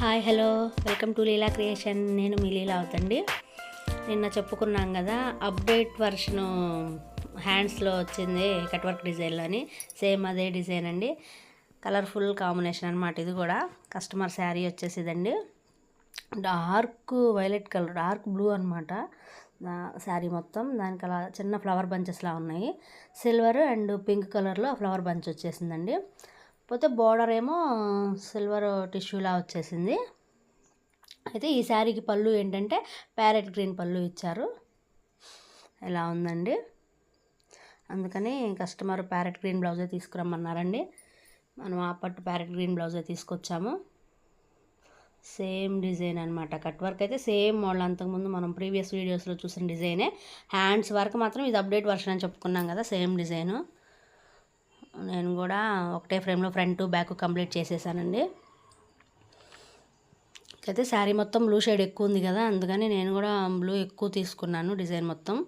Hi hello. Welcome to Leela creation. నేను మీ లీలా అవుతండి. నిన్న చెప్పుకున్నాం కదా అప్డేట్ వర్షను హ్యాండ్స్లో వచ్చింది కట్ వర్క్ డిజైన్లో అని సేమ్ అదే డిజైన్ అండి. కలర్ఫుల్ కాంబినేషన్ అనమాట ఇది కూడా. Customer sari వచ్చేసిదండి. Dark violet colour dark blue అనమాట శారీ మొత్తం. దానికి అలా చిన్న ఫ్లవర్ బంచెస్లా ఉన్నాయి. సిల్వర్ అండ్ పింక్ కలర్లో ఫ్లవర్ బంచ్ వచ్చేసిందండి. పోతే బోర్డర్ ఏమో సిల్వర్ టిష్యూలా వచ్చేసింది. అయితే ఈ శారీకి పళ్ళు ఏంటంటే ప్యారెట్ గ్రీన్ పళ్ళు ఇచ్చారు. ఇలా ఉందండి? అందుకని కస్టమర్ ప్యారెట్ గ్రీన్ బ్లౌజే తీసుకురమ్మన్నారండి. మనం ఆ పట్టు ప్యారెట్ గ్రీన్ బ్లౌజే తీసుకొచ్చాము. సేమ్ డిజైన్ అనమాట కట్ వర్క్ అయితే సేమ్ మోడల్ అంతకుముందు మనం ప్రీవియస్ వీడియోస్లో చూసిన డిజైనే హ్యాండ్స్ వర్క్ మాత్రం ఇది అప్డేట్ వర్షన్ అని చెప్పుకున్నాం కదా సేమ్ డిజైను నేను కూడా ఒకటే ఫ్రేమ్లో ఫ్రంట్ బ్యాక్ కంప్లీట్ చేసేసానండి. అయితే శారీ మొత్తం బ్లూ షేడ్ ఎక్కువ ఉంది కదా అందుకని నేను కూడా బ్లూ ఎక్కువ తీసుకున్నాను డిజైన్ మొత్తం.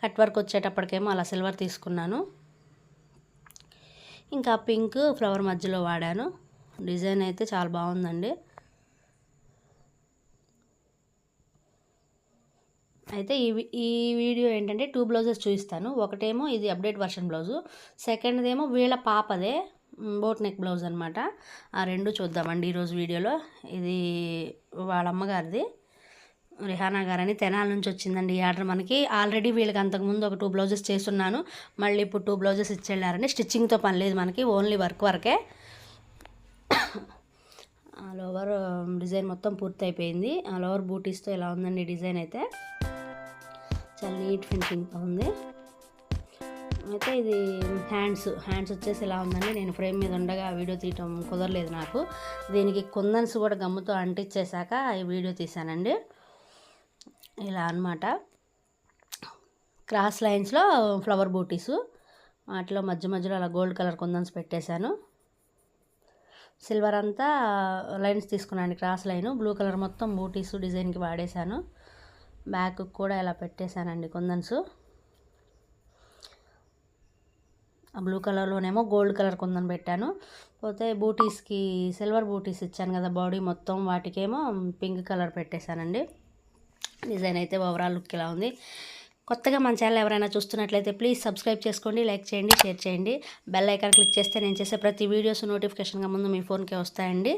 కట్ వర్క్ వచ్చేటప్పటికేమో అలా సిల్వర్ తీసుకున్నాను. ఇంకా పింక్ ఫ్లవర్ మధ్యలో వాడాను. డిజైన్ అయితే చాలా బాగుందండి. అయితే ఈ ఈ వీడియో ఏంటంటే టూ బ్లౌజెస్ చూపిస్తాను. ఒకటేమో ఇది అప్డేట్ వర్షన్ బ్లౌజు. సెకండ్దేమో వీళ్ళ పాపదే బోట్ నెక్ బ్లౌజ్ అనమాట ఆ రెండు చూద్దామండి ఈరోజు వీడియోలో. ఇది వాళ్ళ అమ్మగారిది రిహానా గారని తెనాల నుంచి వచ్చిందండి ఈ ఆర్డర్ మనకి. ఆల్రెడీ వీళ్ళకి అంతకుముందు ఒక టూ బ్లౌజెస్ చేస్తున్నాను. మళ్ళీ ఇప్పుడు టూ బ్లౌజెస్ ఇచ్చేళ్ళారండి. స్టిచ్చింగ్తో పని లేదు మనకి ఓన్లీ వర్క్ వరకే. ఆల్ ఓవర్ డిజైన్ మొత్తం పూర్తి అయిపోయింది ఆల్ ఓవర్ బూటీస్తో ఇలా ఉందండి డిజైన్ అయితే? చాలా నీట్ ఫినిషింగ్తో ఉంది. అయితే ఇది హ్యాండ్స్ హ్యాండ్స్ వచ్చేసి ఇలా ఉందండి. నేను ఫ్రేమ్ మీద ఉండగా వీడియో తీయటం కుదరలేదు నాకు. దీనికి కుందన్స్ కూడా గమ్ముతో అంటించేశాక ఈ వీడియో తీశానండి ఇలా అనమాట క్రాస్ లైన్స్లో ఫ్లవర్ బూటీసు వాటిలో మధ్య మధ్యలో అలా గోల్డ్ కలర్ కుందన్స్ పెట్టేశాను. సిల్వర్ అంతా లైన్స్ తీసుకున్నాను క్రాస్ లైన్ బ్లూ కలర్ మొత్తం బూటీస్ డిజైన్కి వాడేశాను. బ్యాక్ కూడా ఇలా పెట్టేశానండి కుందన్స్. ఆ బ్లూ కలర్లోనేమో గోల్డ్ కలర్ కుందన్ పెట్టాను. పోతే బూటీస్కి సిల్వర్ బూటీస్ ఇచ్చాను కదా బాడీ మొత్తం వాటికేమో పింక్ కలర్ పెట్టేశానండి. డిజైన్ అయితే ఓవరాల్ లుక్ ఇలా ఉంది. కొత్తగా మన ఛానల్ ఎవరైనా చూస్తున్నట్లయితే ప్లీజ్ సబ్స్క్రైబ్ చేసుకోండి లైక్ చేయండి షేర్ చేయండి. బెల్ ఐకాన్ క్లిక్ చేస్తే నేను చేసే ప్రతి వీడియోస్ నోటిఫికేషన్గా ముందు మీ ఫోన్కే వస్తాయండి.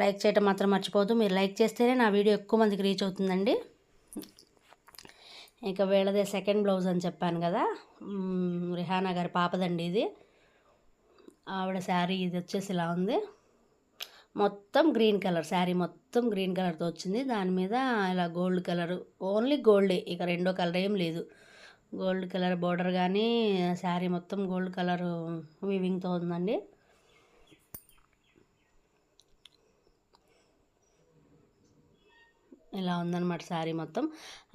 లైక్ చేయటం మాత్రం మర్చిపోవద్దు. మీరు లైక్ చేస్తేనే నా వీడియో ఎక్కువ మందికి రీచ్ అవుతుందండి. ఇక వీళ్ళదే సెకండ్ బ్లౌజ్ అని చెప్పాను కదా. రిహానా గారి పాపదండి ఇది. ఆవిడ శారీ ఇది వచ్చేసి ఇలా ఉంది. మొత్తం గ్రీన్ కలర్ శారీ మొత్తం గ్రీన్ కలర్తో వచ్చింది. దాని మీద ఇలా గోల్డ్ కలర్ ఓన్లీ గోల్డే. ఇక రెండో కలర్ ఏం లేదు. గోల్డ్ కలర్ బోర్డర్ కానీ శారీ మొత్తం గోల్డ్ కలర్ వీవింగ్తో ఉందండి. ఇలా ఉందన్నమాట శారీ మొత్తం.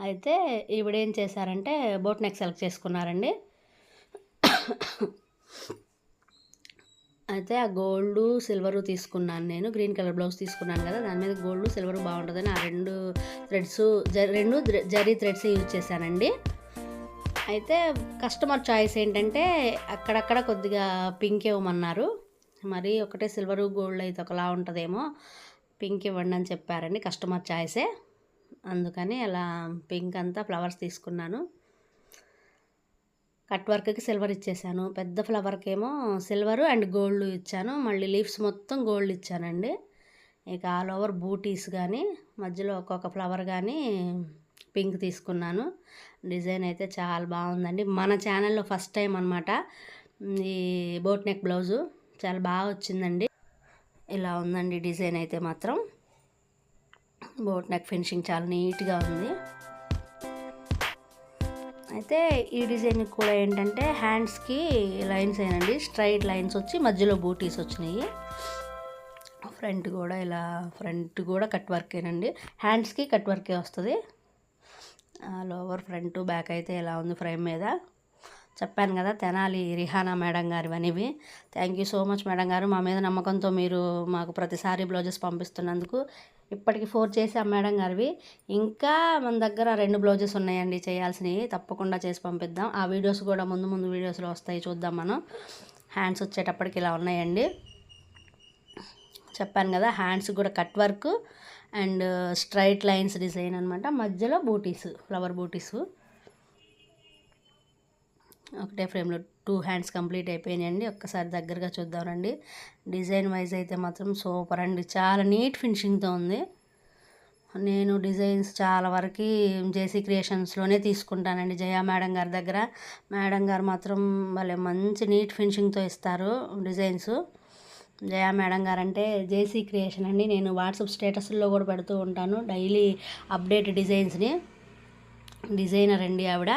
అయితే ఈవిడేం చేశారంటే బోట్ నెక్ సెలెక్ట్ చేసుకున్నారండి. అయితే ఆ గోల్డ్ సిల్వరు తీసుకున్నాను నేను. గ్రీన్ కలర్ బ్లౌజ్ తీసుకున్నాను కదా దాని మీద గోల్డ్ సిల్వర్ బాగుంటుందని ఆ రెండు థ్రెడ్స్ రెండు జరీ థ్రెడ్స్ యూజ్ చేశానండి. అయితే కస్టమర్ చాయిస్ ఏంటంటే అక్కడక్కడ కొద్దిగా పింక్ ఇవ్వమన్నారు. మరి ఒకటే సిల్వరు గోల్డ్ అయితే ఒకలా ఉంటుందేమో. పింక్ ఇవ్వండి అని చెప్పారండి. కస్టమర్ చాయిసే. అందుకని అలా పింక్ అంతా ఫ్లవర్స్ తీసుకున్నాను. కట్ వర్క్కి సిల్వర్ ఇచ్చేసాను. పెద్ద ఫ్లవర్కి ఏమో సిల్వర్ అండ్ గోల్డ్ ఇచ్చాను. మళ్ళీ లీవ్స్ మొత్తం గోల్డ్ ఇచ్చానండి. ఇక ఆల్ ఓవర్ బూటీస్ కానీ మధ్యలో ఒక్కొక్క ఫ్లవర్ కానీ పింక్ తీసుకున్నాను. డిజైన్ అయితే చాలా బాగుందండి. మన ఛానల్లో ఫస్ట్ టైం అనమాట ఈ బోట్ నెక్ బ్లౌజు. చాలా బాగా వచ్చిందండి. ఇలా ఉందండి డిజైన్ అయితే మాత్రం. బోట్ నెక్ ఫినిషింగ్ చాలా నీట్గా ఉంది. అయితే ఈ డిజైన్ కూడా ఏంటంటే హ్యాండ్స్కి లైన్స్ అయినండి స్ట్రైట్ లైన్స్ వచ్చి మధ్యలో బూటీస్ వచ్చినాయి. ఫ్రంట్ కూడా ఇలా ఫ్రంట్ కూడా కట్ వర్కేనండి హ్యాండ్స్కి కట్ వర్కే వస్తుంది. లోవర్ ఫ్రంట్ బ్యాక్ అయితే ఇలా ఉంది ఫ్రేమ్ మీద. చెప్పాను కదా తెనాలి రిహానా మేడం గారు అనేవి. Thank you so much madam garu. మా మీద నమ్మకంతో మీరు మాకు ప్రతిసారి బ్లౌజెస్ పంపిస్తున్నందుకు ఇప్పటికి ఫోర్ చేసి ఆ మేడం గారివి. ఇంకా మన దగ్గర రెండు బ్లౌజెస్ ఉన్నాయండి చేయాల్సినవి. తప్పకుండా చేసి పంపిద్దాం. ఆ వీడియోస్ కూడా ముందు ముందు వీడియోస్లో వస్తాయి చూద్దాం మనం. హ్యాండ్స్ వచ్చేటప్పటికి ఇలా ఉన్నాయండి. చెప్పాను కదా హ్యాండ్స్ కూడా cut work and straight lines design అనమాట మధ్యలో బూటీస్ ఫ్లవర్ బూటీస్. ఒకటే ఫ్రేమ్లో టూ హ్యాండ్స్ కంప్లీట్ అయిపోయినాయండి. ఒక్కసారి దగ్గరగా చూద్దామండి. డిజైన్ వైజ్ అయితే మాత్రం సూపర్ అండి. చాలా నీట్ ఫినిషింగ్తో ఉంది. నేను డిజైన్స్ చాలా వరకు జేసీ క్రియేషన్స్లోనే తీసుకుంటానండి. జయా మేడం గారి దగ్గర. మేడం గారు మాత్రం వాళ్ళే మంచి నీట్ ఫినిషింగ్తో ఇస్తారు డిజైన్స్. జయా మేడం గారు అంటే జేసీ క్రియేషన్ అండి. నేను వాట్సాప్ స్టేటస్లో కూడా పెడుతూ ఉంటాను. Daily update డిజైన్స్ని. డిజైనర్ అండి ఆవిడ.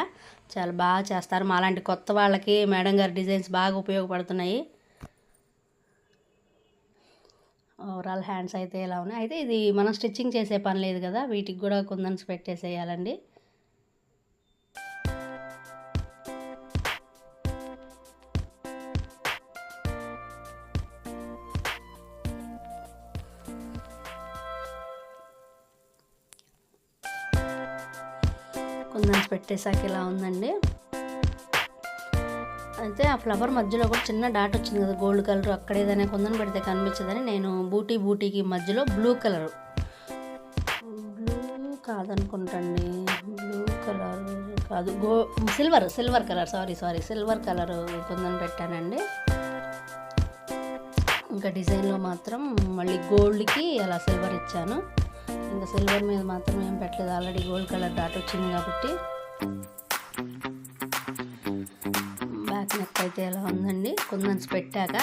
చాలా బాగా చేస్తారు. మాలాంటి కొత్త వాళ్ళకి మేడం గారి డిజైన్స్ బాగా ఉపయోగపడుతున్నాయి. ఓవరాల్ హ్యాండ్స్ అయితే ఇలా ఉన్నాయి? అయితే ఇది మనం స్టిచ్చింగ్ చేసే పని లేదు కదా వీటికి కూడా కుందన్స్ పెట్టేసేయాలండి. కుందన్స్ పెట్టేశాక ఇలా ఉందండి. అయితే ఆ ఫ్లవర్ మధ్యలో కూడా చిన్న డాట్ వచ్చింది కదా గోల్డ్ కలర్ అక్కడ ఏదైనా కొందని పెడితే కనిపించదని నేను బూటీ బూటీకి మధ్యలో బ్లూ కలర్. బ్లూ కాదనుకుంటండి బ్లూ కలర్ కాదు go silver silver colour sorry sorry silver colour కొందని పెట్టానండి. ఇంకా డిజైన్లో మాత్రం మళ్ళీ గోల్డ్కి అలా సిల్వర్ ఇచ్చాను. ఇంకా సిల్వర్ మీద మాత్రం ఏం పెట్టలేదు. ఆల్రెడీ గోల్డ్ కలర్ డాట్ వచ్చింది కాబట్టి. బ్యాక్ నెక్ అయితే ఎలా ఉందండి? కుందన్స్ పెట్టాక.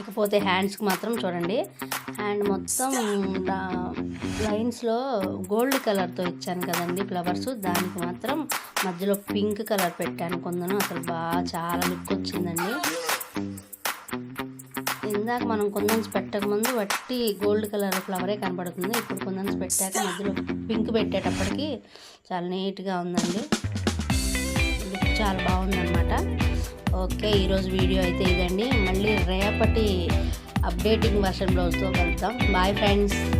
ఇకపోతే హ్యాండ్స్కి మాత్రం చూడండి. హ్యాండ్ మొత్తం లైన్స్లో గోల్డ్ కలర్తో ఇచ్చాను కదండి ఫ్లవర్స్ దానికి మాత్రం మధ్యలో పింక్ కలర్ పెట్టాను. కొందను అసలు బాగా చాలా లుక్ వచ్చిందండి. ఇందాక మనం కుందన్స్ పెట్టకముందు వట్టి గోల్డ్ కలర్ ఫ్లవరే కనబడుతుంది. ఇప్పుడు కుందన్స్ పెట్టాక మధ్యలో పింక్ పెట్టేటప్పటికి చాలా నీట్గా ఉందండి. లుక్ చాలా బాగుందన్నమాట. ఓకే ఈరోజు వీడియో అయితే ఇదండి. మళ్ళీ రేపటి అప్డేటింగ్ వర్షన్ బ్లౌజ్తో కలుద్దాం. Bye friends.